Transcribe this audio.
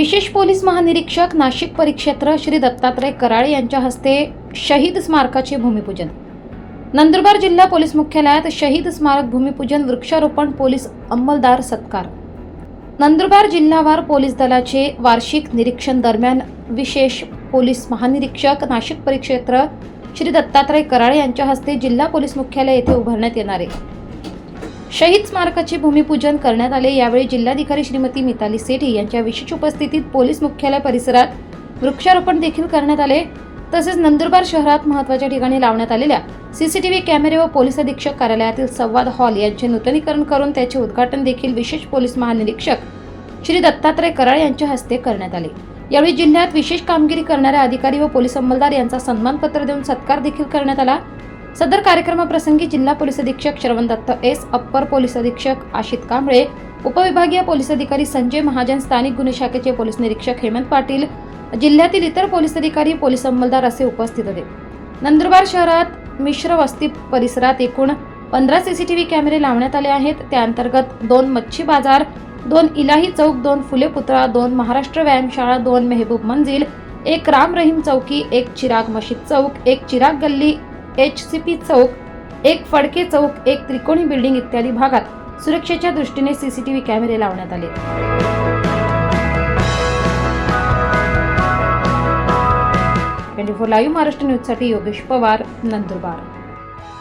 विशेष पोलीस महानिरीक्षक नाशिक परिक्षेत्र श्री दत्तात्रय कराळे यांच्या हस्ते शहीद स्मारकाचे भूमिपूजन. नंदुरबार जिल्हा पोलीस मुख्यालयात शहीद स्मारक भूमिपूजन वृक्षारोपण पोलीस अंमलदार सत्कार. नंदुरबार जिल्हावार पोलीस दलाचे वार्षिक निरीक्षण दरम्यान विशेष पोलीस महानिरीक्षक नाशिक परिक्षेत्र श्री दत्तात्रय कराळे यांच्या हस्ते जिल्हा पोलीस मुख्यालय येथे उभारण्यात येणार आहे. शहीद स्मारकाचे भूमिपूजन करण्यात आले. यावेळी जिल्हाधिकारी श्रीमती मिताली सेठी यांच्या विशेष उपस्थितीत पोलीस मुख्यालय परिसरात वृक्षारोपण देखील करण्यात आले. तसेच नंदुरबार शहरात महत्त्वाच्या ठिकाणी लावण्यात आलेल्या सीसीटीव्ही कॅमेरे व पोलीस अधीक्षक कार्यालयातील संवाद हॉल यांचे नूतनीकरण करून त्याचे उद्घाटन देखील विशेष पोलीस महानिरीक्षक श्री दत्तात्रय कराळ यांच्या हस्ते करण्यात आले. यावेळी जिल्ह्यात विशेष कामगिरी करणाऱ्या अधिकारी व पोलीस अंमलदार यांचा सन्मानपत्र देऊन सत्कार देखील करण्यात आला. सदर कार्यक्रमाप्रसंगी जिल्हा पोलीस अधीक्षक श्रवण दत्त एस. अप्पर पोलीस अधीक्षक आशित कांबळे उपविभागीय पोलीस अधिकारी संजय महाजन स्थानिक गुन्हे शाखेचे पोलीस निरीक्षक हेमंत पाटील जिल्ह्यातील इतर पोलीस अधिकारी पोलीस अंमलदार असे उपस्थित होते. नंदुरबार शहरात मिश्र वस्ती परिसरात एकूण पंधरा सीसीटीव्ही कॅमेरे लावण्यात आले आहेत. त्या अंतर्गत दोन मच्छी बाजार दोन इलाही चौक दोन फुले पुतळा दोन महाराष्ट्र व्यायामशाळा दोन मेहबूब मंजिल एक राम रहीम चौकी एक चिराग मशीद चौक एक चिराग गल्ली एच सी पी चौक एक फडके चौक एक त्रिकोणी बिल्डिंग इत्यादी भागात सुरक्षेच्या दृष्टीने सीसीटीव्ही कॅमेरे लावण्यात आले. ट्वेंटी फोर लाईव्ह महाराष्ट्र न्यूजसाठी योगेश पवार नंदुरबार.